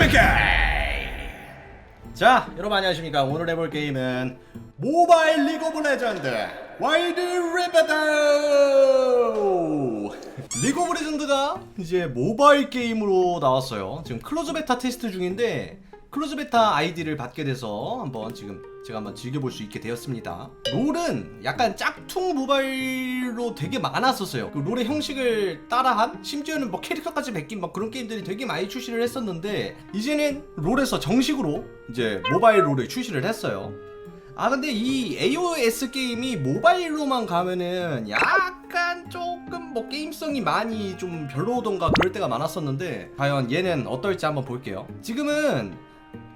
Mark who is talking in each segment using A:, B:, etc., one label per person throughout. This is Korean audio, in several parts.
A: 재밌게! 자, 여러분 안녕하십니까? 오늘 해볼 게임은 모바일 리그 오브 레전드 와이드 리버드! 리그 오브 레전드가 이제 모바일 게임으로 나왔어요. 지금 클로즈 베타 테스트 중인데 클로즈 베타 아이디를 받게 돼서 한번 지금 제가 한번 즐겨볼 수 있게 되었습니다. 롤은 약간 짝퉁 모바일로 되게 많았었어요. 그 롤의 형식을 따라한 심지어는 뭐 캐릭터까지 베낀 막 그런 게임들이 되게 많이 출시를 했었는데 이제는 롤에서 정식으로 이제 모바일 롤을 출시를 했어요. 아 근데 이 AOS 게임이 모바일로만 가면은 약간 조금 뭐 게임성이 많이 좀 별로던가 그럴 때가 많았었는데 과연 얘는 어떨지 한번 볼게요. 지금은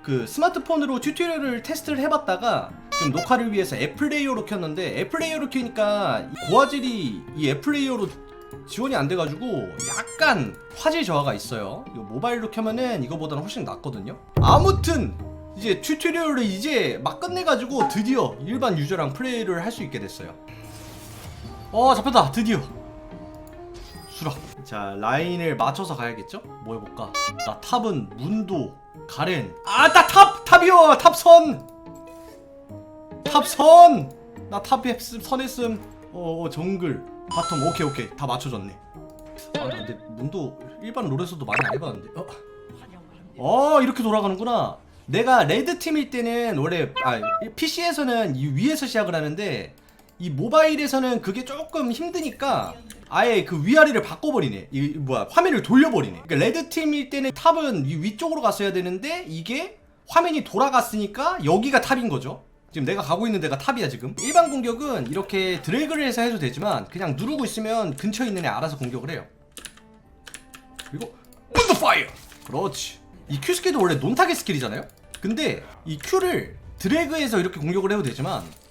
A: 그 스마트폰으로 튜토리얼을 테스트를 해봤다가 지금 녹화를 위해서 애플레이어로 켰는데 애플레이어로 켜니까 이 고화질이 이 애플레이어로 지원이 안 돼가지고 약간 화질 저하가 있어요. 이거 모바일로 켜면은 이거보다는 훨씬 낫거든요. 아무튼 이제 튜토리얼을 이제 막 끝내가지고 드디어 일반 유저랑 플레이를 할 수 있게 됐어요. 어 잡혔다 드디어 수락. 자 라인을 맞춰서 가야겠죠? 뭐 해볼까? 나 탑은 문도 가렌. 아나 탑 탑이요 탑선. 탑선. 나 탑에 선했음. 어, 어 정글 바텀 오케이 오케이 다 맞춰졌네. 아나 근데 문도 일반 롤에서도 많이 안 해봤는데. 어. 어 이렇게 돌아가는구나. 내가 레드 팀일 때는 원래 아 PC에서는 이 위에서 시작을 하는데 이 모바일에서는 그게 조금 힘드니까 아예 그 위아래를 바꿔버리네. 이 뭐야 화면을 돌려버리네. 그러니까 레드 팀일 때는 탑은 이 위쪽으로 갔어야 되는데 이게 화면이 돌아갔으니까 여기가 탑인 거죠. 지금 내가 가고 있는 데가 탑이야 지금. 일반 공격은 이렇게 드래그를 해서 해도 되지만 그냥 누르고 있으면 근처에 있는 애 알아서 공격을 해요. 그리고 문드 파이어. 그렇지. 이 Q 스킬도 원래 논타겟 스킬이잖아요. 근데 이 Q를 드래그해서 이렇게 공격을 해도 되지만 오!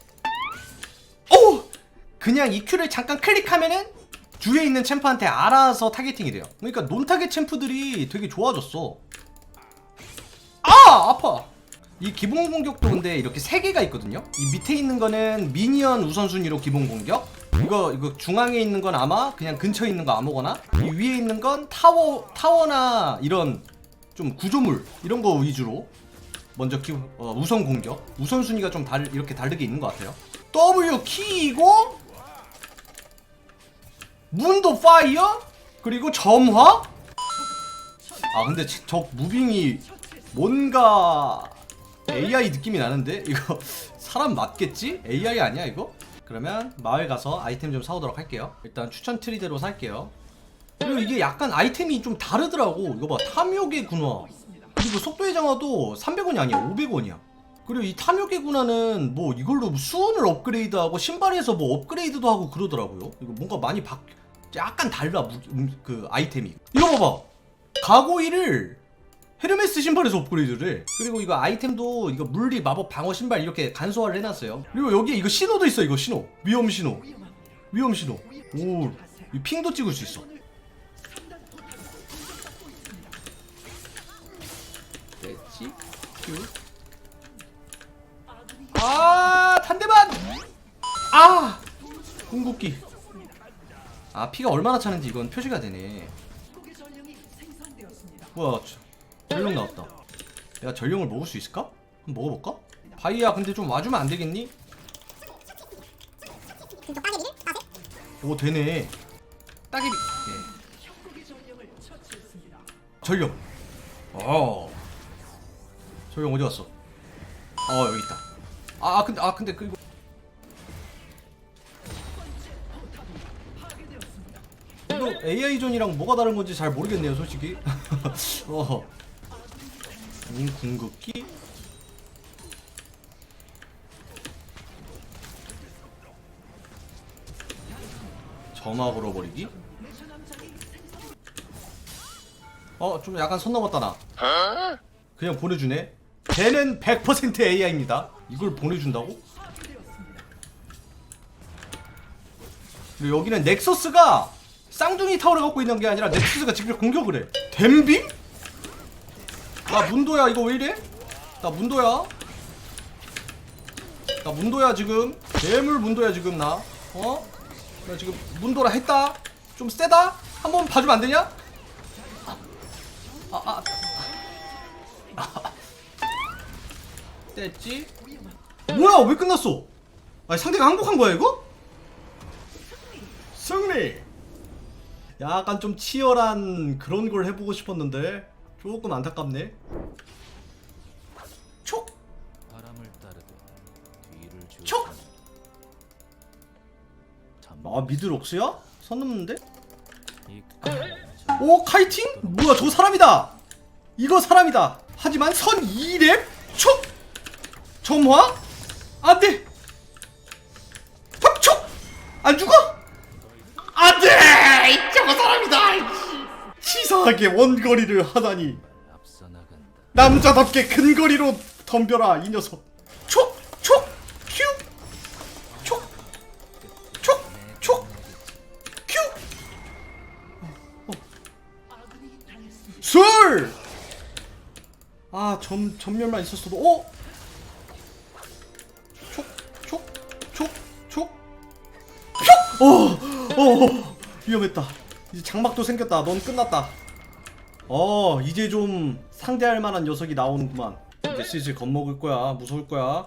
A: 그냥 이 Q를 잠깐 클릭하면은 주위에 있는 챔프한테 알아서 타겟팅이 돼요. 그러니까 논타겟 챔프들이 되게 좋아졌어. 아! 아파! 이 기본 공격도 근데 이렇게 세 개가 있거든요. 이 밑에 있는 거는 미니언 우선순위로 기본 공격. 이거 이거 중앙에 있는 건 아마 그냥 근처에 있는 거 아무거나. 이 위에 있는 건 타워 타워나 이런 좀 구조물 이런 거 위주로 먼저 키 어, 우선 공격. 우선 순위가 좀 다르 이렇게 다르게 있는 것 같아요. W 키이고 문도 파이어 그리고 점화. 아 근데 저, 저 무빙이 뭔가 AI 느낌이 나는데 이거 사람 맞겠지? AI 아니야 이거? 그러면 마을 가서 아이템 좀 사오도록 할게요. 일단 추천 트리대로 살게요. 그리고 이게 약간 아이템이 좀 다르더라고. 이거 봐 탐욕의 군화 그리고 속도의 장화도 300원이 아니야 500원이야. 그리고 이 탐욕의 군화는 뭐 이걸로 수온을 업그레이드하고 신발에서 뭐 업그레이드도 하고 그러더라고요. 이거 뭔가 많이 바 약간 달라 무, 음, 그 아이템이. 이거 봐봐. 가고이를 헤르메스 신발에서 업그레이드를 해. 그리고 이거 아이템도 이거 물리 마법 방어 신발 이렇게 간소화를 해놨어요. 그리고 여기 이거 신호도 있어 이거 신호. 위험 신호. 위험 신호. 오, 이 핑도 찍을 수 있어. 됐지? 큐. 아, 단대만! 아! 궁극기. 아, 피가 얼마나 차는지 이건 표시가 되네. 뭐야, 저- 전룡 나왔다. 내가 전룡을 먹을 수 있을까? 한번 먹어볼까? 바이야, 근데 좀 와주면 안 되겠니? 오, 되네. 따개비. 예. 전룡. 어. 전룡 어디 갔어? 어, 여기 있다. 아, 아, 근데, 아, 근데, 그, 이거. AI존이랑 뭐가 다른 건지 잘 모르겠네요, 솔직히. 어. 음, 궁극기? 점화 걸어버리기? 어, 좀 약간 선 넘었다, 나. 그냥 보내주네. 걔는 100% AI입니다. 이걸 보내준다고? 여기는 넥서스가 쌍둥이 타워를 갖고 있는 게 아니라 넥서스가 직접 공격을 해. 댐빔? 나 문도야 이거 왜 이래? 나 문도야. 나 문도야 지금. 괴물 문도야 지금 나. 어? 나 지금 문도라 했다. 좀 세다. 한번 봐주면 안 되냐? 아, 아, 됐지? 뭐야 왜 끝났어? 아니 상대가 항복한 거야 이거? 약간 좀 치열한 그런 걸 해보고 싶었는데 조금 안타깝네 촉!
B: 바람을 따르듯 뒤를 주.
A: 촉! 아 미드 록스야? 선 넘는데? 오 카이팅? 뭐야 저 사람이다 이거 사람이다 하지만 선 2렙 촉 점화 안돼 촉! 안 죽어? 저거 사람이다 치사하게 원거리를 하다니. 남자답게 큰 거리로 덤벼라 이 녀석 촉! 촉! 큐! 촉! 촉! 촉! 큐! 술! 아, 점, 전멸만 있었어도, 어? 촉, 촉, 촉, 촉, 촉! 어, 어, 위험했다. 이제 장막도 생겼다. 넌 끝났다. 어, 이제 좀 상대할 만한 녀석이 나오는구만. 이제 슬슬 겁먹을 거야. 무서울 거야.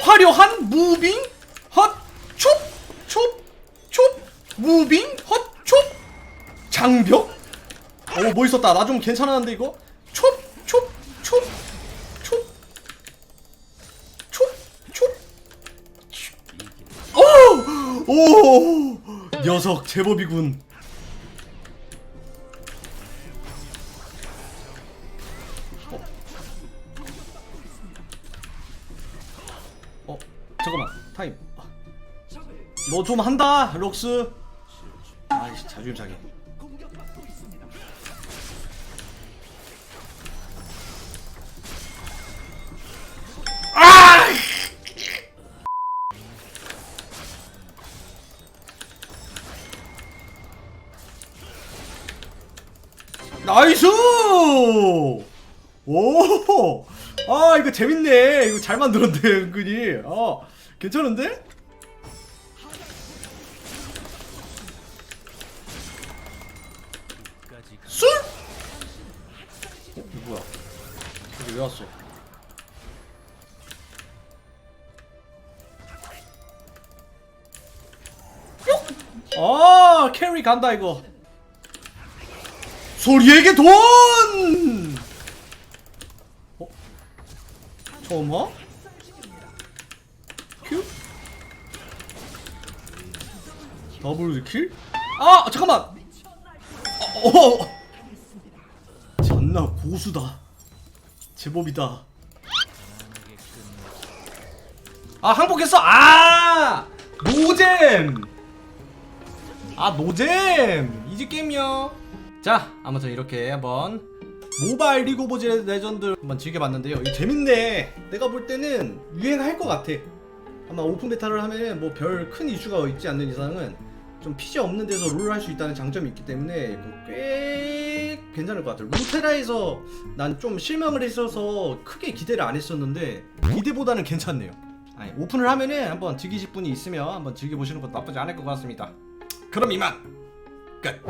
A: 화려한 무빙 헛 촉! 촉! 촉! 무빙 헛 촉! 장벽? 어, 뭐 있었다. 나 좀 괜찮았는데 이거? 촉! 촉! 촉! 촉! 촉! 촉! 오! 오! 녀석 제법이군. 타임. 너 좀 한다, 록스. 아이씨, 자존심 상해. 아! 나이스! 오! 아, 이거 재밌네. 이거 잘 만들었네, 은근히. 어, 괜찮은데? 술? 어, 이거 뭐야? 여기 왜 왔어? 뿅! 아, 캐리 간다 이거. 소리에게 돈! 어? 처음 와? 큐? 더블 킬? 아, 잠깐만. 어, 어. 잔나 고수다. 제법이다. 아 항복했어. 아 노잼. 아 노잼. 이지 게임이요. 자 아무튼 이렇게 한번 모바일 리그 오브 레전드 한번 즐겨봤는데요. 이거 재밌네. 내가 볼 때는 유행할 것 같아. 아마 오픈 베타를 하면 뭐 별 큰 이슈가 있지 않는 이상은 좀 피지 없는 데서 롤을 할 수 있다는 장점이 있기 때문에 그꽤 괜찮을 것 같아요. 루테라에서 난 좀 실망을 했어서 크게 기대를 안 했었는데 기대보다는 괜찮네요. 아니, 오픈을 하면은 한번 즐기실 분이 있으면 한번 즐겨보시는 것도 나쁘지 않을 것 같습니다. 그럼 이만 끝.